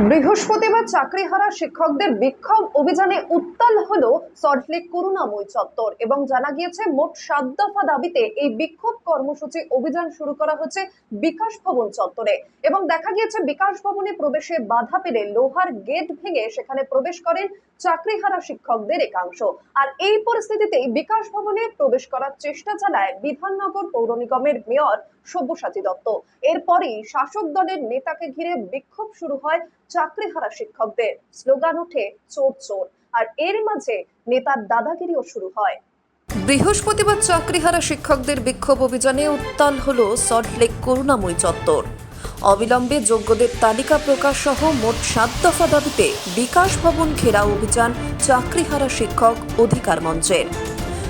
বৃহস্পতিবার চাকরিহারা শিক্ষকদের বিক্ষোভ অভিযানে উত্তাল হলো সল্টলেক করুণাময় চত্বর এবং জানা গিয়েছে, মোট সাত দফা দাবিতে এই বিক্ষোভ কর্মসূচি অভিযান শুরু করা হচ্ছে বিকাশ ভবন চত্বরে। এবং দেখা গিয়েছে, বিকাশ ভবনে প্রবেশে বাধা পেলে লোহার গেট ভেঙে সেখানে প্রবেশ করেন চাকরিহারা শিক্ষকদের একাংশ। আর এই পরিস্থিতিতেই বিকাশ ভবনে প্রবেশ করার চেষ্টা চালায় বিধাননগর পৌর নিগমের মেয়র সব্যসাচী দত্ত। এরপরই শাসক দলের নেতাকে ঘিরে বিক্ষোভ শুরু হয় চাকরিহারা শিক্ষকদের। স্লোগান ওঠে, চোর চোর। আর এর মাঝে নেতার দাদাগিরিও শুরু হয়। বৃহস্পতিবার চাকরিহারা শিক্ষকদের বিক্ষোভ অভিযানে উত্তাল হল সল্টলেক করুণাময় চত্বর। অবিলম্বে যোগ্যদের তালিকা প্রকাশ সহ মোট সাত দফা দাবিতে বিকাশ ভবন ঘেরাও অভিযান চাকরিহারা শিক্ষক অধিকার মঞ্চের।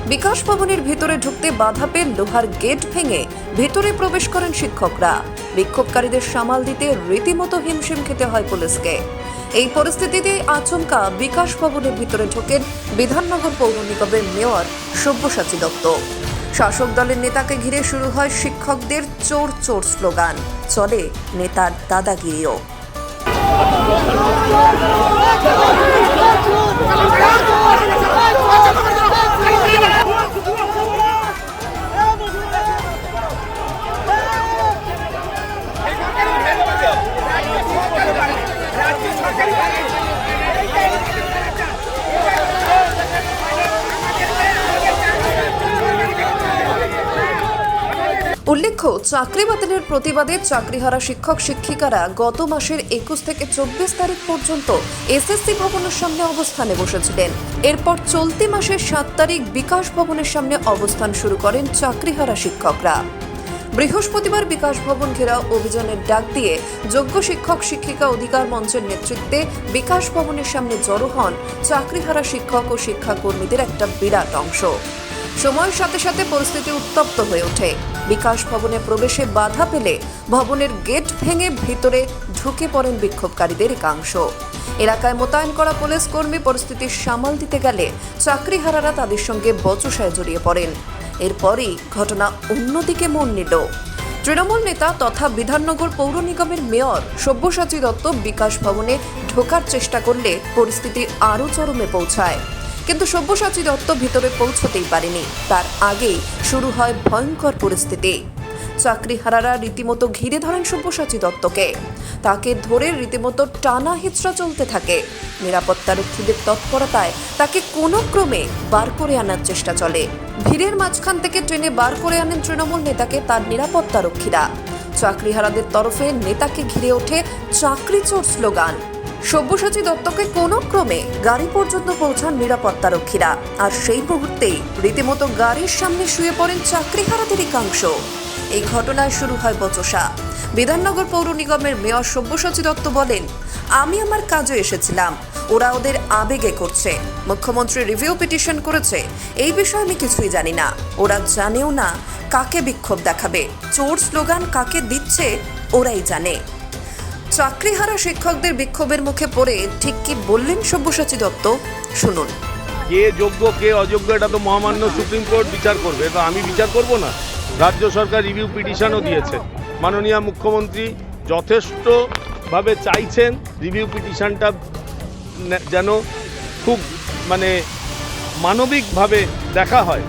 বিকাশ ভবনের ভেতরে ঢুকতে বাধা পেয়ে লোহার গেট ভেঙে ভেতরে প্রবেশ করেন শিক্ষকরা বিক্ষোভকারীদের সামাল দিতে রীতিমতো হিমশিম খেতে হয় পুলিশকে এই পরিস্থিতিতে আচমকা বিকাশ ভবনের ভিতরে ঢোকেন বিধাননগর পৌর নিগমের মেয়র সব্যসাচী দত্ত শাসক দলের নেতাকে ঘিরে শুরু হয় শিক্ষকদের চোর চোর স্লোগান চলে নেতার দাদাগিরিও উল্লেখ্য চাকরি বাতিলের প্রতিবাদে চাকরিহারা শিক্ষক শিক্ষিকারা গত মাসের একুশ থেকে চব্বিশ তারিখ পর্যন্ত এসএসসি ভবনের সামনে অবস্থানে বসেছিলেন। এরপর চলতি মাসের সাত তারিখ বিকাশ ভবনের সামনে অবস্থান শুরু করেন চাকরিহারা শিক্ষকরা। বৃহস্পতিবার বিকাশ ভবন ঘেরাও অভিযানের ডাক দিয়ে যোগ্য শিক্ষক শিক্ষিকা অধিকার মঞ্চের নেতৃত্বে বিকাশ ভবনের সামনে জড়ো হন চাকরিহারা শিক্ষক ও শিক্ষাকর্মীদের একটা বিরাট অংশ। সময়ের সাথে সাথে পরিস্থিতি উত্তপ্ত হয়ে ওঠে। বিকাশ ভবনে প্রবেশে বাধা পেলে ভবনের গেট ভেঙে ভিতরে ঢুকে পড়েন বিক্ষোভকারীদের একাংশ। এলাকায় মোতায়েন করা পুলিশ কর্মী পরিস্থিতি সামাল দিতে গেলে চাকরিহারারা তাদের সঙ্গে বচসায় জড়িয়ে পড়েন। এরপরই ঘটনা অন্যদিকে মন নিল। তৃণমূল নেতা তথা বিধাননগর পৌর নিগমের মেয়র সব্যসাচী দত্ত বিকাশ ভবনে ঢোকার চেষ্টা করলে পরিস্থিতি আরও চরমে পৌঁছায়। কিন্তু সব্যসাচী দত্ত ভিতরে পৌঁছতেই পারেনি। তার আগেই শুরু হয় ভয়ঙ্কর পরিস্থিতি। চাকরিহারারা রীতিমতো ঘিরে ধরেন সব্যসাচী দত্তকে। তাকে ধরে রীতিমতো টানা হিচড়া চলতে থাকে। নিরাপত্তারক্ষীদের তৎপরতায় তাকে কোনো ক্রমে বার করে আনার চেষ্টা চলে। ভিড়ের মাঝখান থেকে ট্রেনে বার করে আনেন তৃণমূল নেতাকে তার নিরাপত্তারক্ষীরা। চাকরিহারাদের তরফে নেতাকে ঘিরে ওঠে চাকরি চোর স্লোগান। সব্যসাচী দত্তকে কোনো ক্রমে গাড়ি পর্যন্ত পৌঁছান নিরাপত্তারক্ষীরা। আর সেই মুহূর্তেই রীতিমতো গাড়ির সামনে শুয়ে পড়েন চাকরিহারাদের একাংশ। এই ঘটনায় শুরু হয় বচসা। বিধাননগর পৌর নিগমের মেয়র সব্যসাচী দত্ত বলেন, আমি আমার কাজে এসেছিলাম। ওরা ওদের আবেগে করছে। মুখ্যমন্ত্রী রিভিউ পিটিশন করেছে। এই বিষয়ে আমি কিছুই জানি না। ওরা জানেও না কাকে বিক্ষোভ দেখাবে। চোর স্লোগান কাকে দিচ্ছে, ওরাই জানে। চাকরিহারা শিক্ষকদের বিক্ষোভের মুখে পড়ে ঠিক কি বললেন সব্যসাচী দত্ত? শুনুন। কে যোগ্য, কে অযোগ্য, এটা তো মহামান্য সুপ্রিম কোর্ট বিচার করবে। তো আমি বিচার করব না। রাজ্য সরকার রিভিউ পিটিশনও দিয়েছে। মাননীয় মুখ্যমন্ত্রী যথেষ্টভাবে চাইছেন রিভিউ পিটিশনটা যেন খুব মানে মানবিকভাবে দেখা হয়।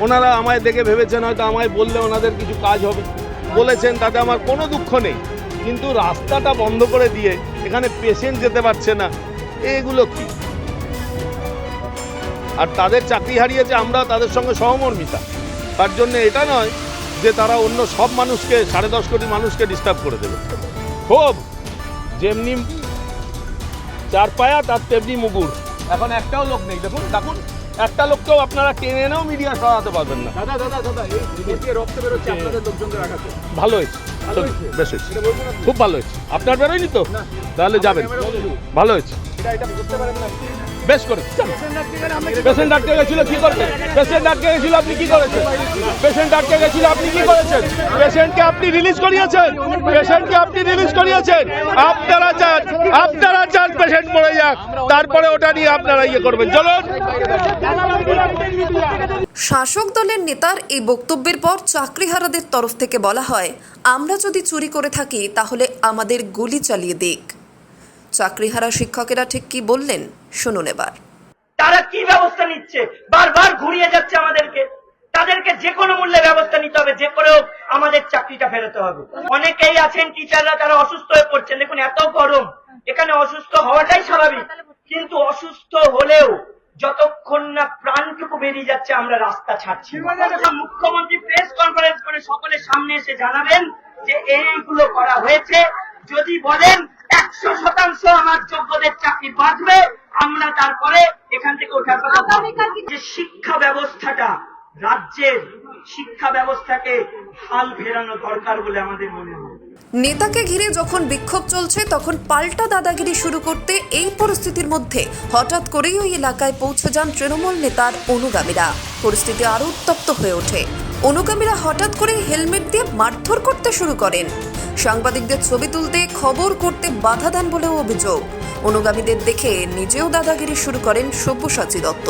ওনারা আমায় দেখে ভেবেছেন, হয়তো আমায় বললে ওনাদের কিছু কাজ হবে। বলেছেন, তাতে আমার কোনো দুঃখ নেই। কিন্তু রাস্তাটা বন্ধ করে দিয়ে এখানে পেশেন্ট যেতে পারছে না। এগুলো কি? আর তাদের চাকরি হারিয়েছে আমরা তাদের সঙ্গে সহমর্মিতা। তার জন্য এটা নয় যে তারা অন্য সব মানুষকে, সাড়ে দশ কোটি মানুষকে ডিস্টার্ব করে দেবে। খুব যেমনি চার পায়া, তার তেমনি মুগুর। এখন একটাও লোক নেই। দেখুন দেখুন। একটা লোককেও আপনারা টেনে এনেও মিডিয়া সরাতে পারবেন না। দাদা দাদা দাদা এই রক্ত বেরোচ্ছে আপনাদের ভালো হয়েছে? বেশ হয়েছে। খুব ভালো হয়েছে। আপনার বেরোয়নি তো? তাহলে যাবেন। ভালো হয়েছে। এটা এটা বুঝতে পারেন না। বেশ করে। আটকে গেছিল, কি করবেন পেশেন্ট আটকে গেছিল, আপনি কি করেছেন? পেশেন্ট আটকে গেছিল, আপনি কি করেছেন? পেশেন্টকে আপনি রিলিজ করিয়েছেন। পেশেন্টকে আপনি রিলিজ করিয়েছেন। আপনারা চান আপনারা চান পেশেন্ট মরে যাক। তারপরে ওটা নিয়ে আপনারা ইয়ে করবেন। চলুন। শাসক দলের নেতার এই বক্তব্যের পর চাকরিহারাদের তরফ থেকে বলা হয়, আমরা যদি চুরি করে থাকি, তাহলে আমাদের গুলি চালিয়ে দিক। চাকরিহারা শিক্ষকেরা ঠিক কি বললেন, শুনুন এবার। তারা কি ব্যবস্থা নিচ্ছে? বারবার ঘুরিয়ে যাচ্ছে আমাদেরকে। তাদেরকে যে কোনো মূল্যে ব্যবস্থা নিতে হবে, যে করেও আমাদের চাকরিটা ফেরাতে হবে। অনেকেই আছেন টিচাররা, তারা অসুস্থ হয়ে পড়ছেন। দেখুন, এত গরম। এখানে অসুস্থ হওয়াটাই স্বাভাবিক। কিন্তু অসুস্থ হলেও যতক্ষণ না প্রাণটুকু বেরিয়ে যাচ্ছে, আমরা রাস্তা ছাড়ছি মুখ্যমন্ত্রী প্রেস কনফারেন্স করে সকলের সামনে এসে জানাবেন যে এইগুলো করা হয়েছে, যদি বলেন একশো শতাংশ আমার যোগ্যদের চাকরি বাঁচবে আমরা তারপরে এখান থেকে ওঠার কথা যে শিক্ষা ব্যবস্থাটা রাজ্যের শিক্ষা ব্যবস্থাকে হাল ফেরানো দরকার বলে আমাদের মনে হয়। নেতাকে ঘিরে যখন বিক্ষোভ চলছে তখন পাল্টা দাদাগিরি শুরু করতে এই পরিস্থিতির মধ্যে হঠাৎ করেই ওই এলাকায় পৌঁছে যান তৃণমূল নেতার অনুগামীরা। পরিস্থিতি আরও উত্তপ্ত হয়ে ওঠে। অনুগামীরা হঠাৎ করে হেলমেট দিয়ে মারধর করতে শুরু করেন। সাংবাদিকদের ছবি তুলতে খবর করতে বাধা দেন বলেও অভিযোগ। অনুগামীদের দেখে নিজেও দাদাগিরি শুরু করেন সব্যসাচী দত্ত।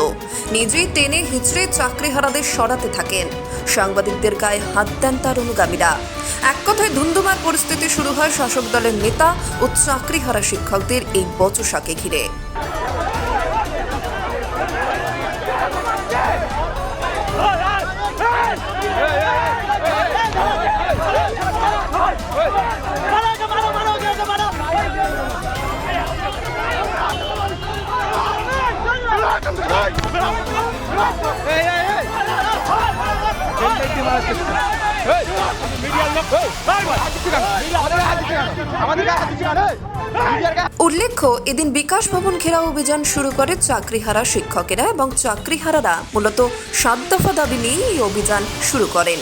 নিজেই টেনে হিচড়ে চাকরিহারাদের সরাতে থাকেন। সাংবাদিকদের গায়ে হাত দেন তার অনুগামীরা। এক কথায় ধুন্ধুমার পরিস্থিতি শুরু হয় শাসক দলের নেতা ও চাকরিহারা শিক্ষকদের এই বচসাকে ঘিরে। উল্লেখ্য, এদিন বিকাশ ভবন ঘেরাও অভিযান শুরু করে চাকরিহারা শিক্ষকেরা এবং চাকরিহারারা মূলত সাত দফা দাবি নিয়ে এই অভিযান শুরু করেন।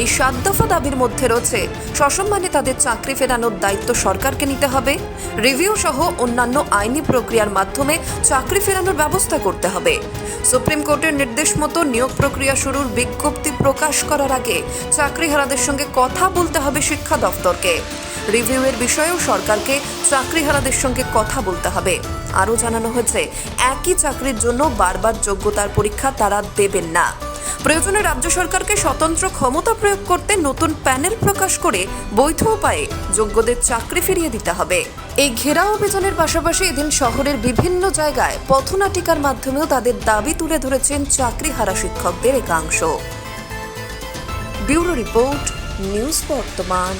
এই সাত দফা দাবির মধ্যে রয়েছে, সসম্মানে তাদের চাকরি ফেরানোর দায়িত্ব সরকারকে নিতে হবে। রিভিউ সহ অন্যান্য আইনি প্রক্রিয়ার মাধ্যমে চাকরি ফেরানোর ব্যবস্থা করতে হবে। সুপ্রিম কোর্টের নির্দেশ মতো নিয়োগ প্রক্রিয়া শুরুর বিজ্ঞপ্তি প্রকাশ করার আগে চাকরিহারাদের সঙ্গে কথা বলতে হবে শিক্ষা দফতরকে। রিভিউয়ের বিষয়েও সরকারকে চাকরিহারাদের সঙ্গে কথা বলতে হবে। আরও জানানো হয়েছে, একই চাকরির জন্য বারবার যোগ্যতার পরীক্ষা তারা দেবেন না। প্রয়োজনে রাজ্য সরকারকে স্বতন্ত্র ক্ষমতা প্রয়োগ করতে নতুন প্যানেল প্রকাশ করে বৈধ উপায়ে যোগ্যদের চাকরি ফিরিয়ে দিতে হবে। এই ঘেরাও অভিযানের পাশাপাশি এদিন শহরের বিভিন্ন জায়গায় পথনাটিকার মাধ্যমেও তাদের দাবি তুলে ধরেছেন চাকরি হারা শিক্ষকদের একাংশ। ব্যুরো রিপোর্ট, নিউজ বর্তমান।